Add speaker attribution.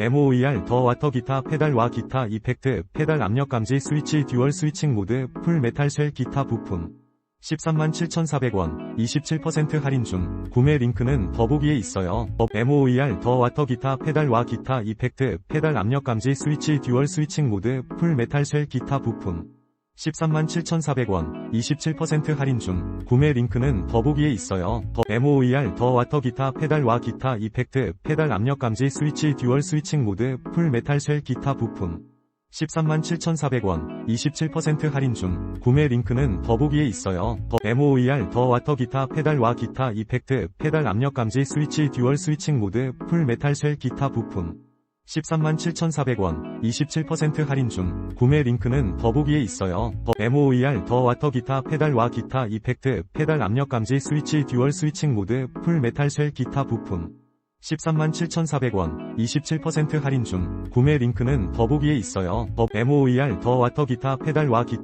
Speaker 1: MOER 더 와터 기타 페달과 기타 이펙트 페달 압력 감지 스위치 듀얼 스위칭 모드 풀 메탈 쉘 기타 부품. 137,400원 27% 할인 중. 구매 링크는 더보기에 있어요. MOER 더 와터 기타 페달과 기타 이펙트 페달 압력 감지 스위치 듀얼 스위칭 모드 풀 메탈 쉘 기타 부품 137,400원 27% 할인 중 구매 링크는 더보기에 있어요. MOER 더 와터 기타 페달과 기타 이펙트 페달 압력 감지 스위치 듀얼 스위칭 모드 풀 메탈 쉘 기타 부품 137,400원 27% 할인 중 구매 링크는 더보기에 있어요. MOER 더 와터 기타 페달과 기타 이펙트 페달 압력 감지 스위치 듀얼 스위칭 모드 풀 메탈 쉘 기타 부품 137,400원 27% 할인 중 구매 링크는 더보기에 있어요. MOER 더 와터 기타 페달과 기타 이펙트 페달 압력 감지 스위치 듀얼 스위칭 모드 풀 메탈 쉘 기타 부품 137,400원 27% 할인 중 구매 링크는 더보기에 있어요. MOER 더 와터 기타 페달과 기타